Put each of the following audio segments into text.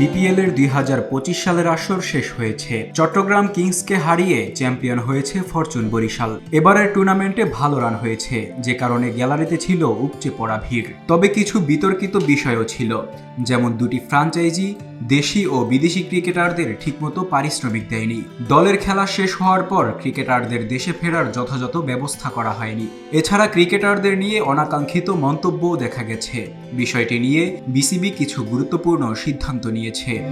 BPL এর দুই হাজার পঁচিশ সালের আসর শেষ হয়েছে। চট্টগ্রাম কিংসকে হারিয়ে চ্যাম্পিয়ন হয়েছে ফরচুন বরিশাল। এবারের টুর্নামেন্টে ভালো রান হয়েছে, যে কারণে গ্যালারিতে ছিল উপচে পড়া ভিড়। তবে কিছু বিতর্কিত বিষয়ও ছিল, যেমন দুটি ফ্রাঞ্চাইজি দেশি ও বিদেশি ক্রিকেটারদের ঠিকমতো পারিশ্রমিক দেয়নি। দলের খেলা শেষ হওয়ার পর ক্রিকেটারদের দেশে ফেরার যথাযথ ব্যবস্থা করা হয়নি। এছাড়া ক্রিকেটারদের নিয়ে অনাকাঙ্ক্ষিত মন্তব্যও দেখা গেছে। বিষয়টি নিয়ে বিসিবি কিছু গুরুত্বপূর্ণ সিদ্ধান্ত নিয়েছে।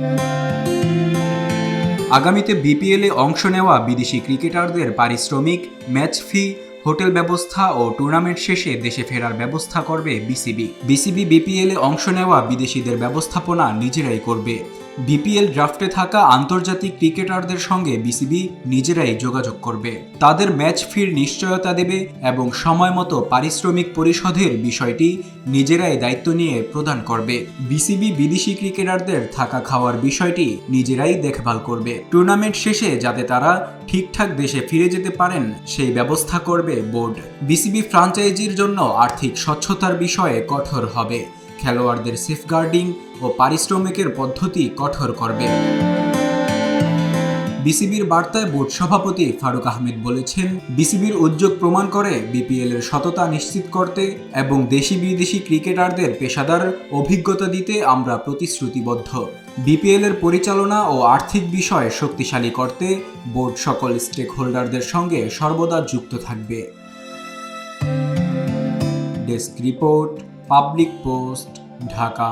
আগামীতে বিপিএলে অংশ নেওয়া বিদেশি ক্রিকেটারদের পারিশ্রমিক, ম্যাচ ফি হোটেল ব্যবস্থা ও টুর্নামেন্ট শেষে দেশে ফেরার ব্যবস্থা করবে বিসিবি। বিসিবি বিপিএলে অংশ নেওয়া বিদেশিদের ব্যবস্থাপনা নিজেরাই করবে। বিপিএল ড্রাফটে থাকা আন্তর্জাতিক ক্রিকেটারদের সঙ্গে বিসিবি নিজেরাই যোগাযোগ করবে। তাদের ম্যাচ ফির নিশ্চয়তা দেবে এবং সময় মতো পারিশ্রমিক পরিশোধের বিষয়টি নিজেরাই দায়িত্ব নিয়ে প্রদান করবে। বিসিবি বিদেশি ক্রিকেটারদের থাকা খাওয়ার বিষয়টি নিজেরাই দেখভাল করবে। টুর্নামেন্ট শেষে যাতে তারা ঠিকঠাক দেশে ফিরে যেতে পারেন, সেই ব্যবস্থা করবে বোর্ড। বিসিবি ফ্রাঞ্চাইজির জন্য আর্থিক স্বচ্ছতার বিষয়ে কঠোর হবে। খেলোয়াড়দের সেফগার্ডিং ও পারিশ্রমিকের পদ্ধতি কঠোর করবে। বিসিবির বার্তায় বোর্ড সভাপতি ফারুক আহমেদ বলেছেন, বিসিবির উদ্যোগ প্রমাণ করে বিপিএল এর সততা নিশ্চিত করতে এবং দেশি বিদেশি ক্রিকেটারদের পেশাদার অভিজ্ঞতা দিতে আমরা প্রতিশ্রুতিবদ্ধ। বিপিএল এর পরিচালনা ও আর্থিক বিষয় শক্তিশালী করতে বোর্ড সকল স্টেক হোল্ডারদের সঙ্গে সর্বদা যুক্ত থাকবে। Desk report public post Dhaka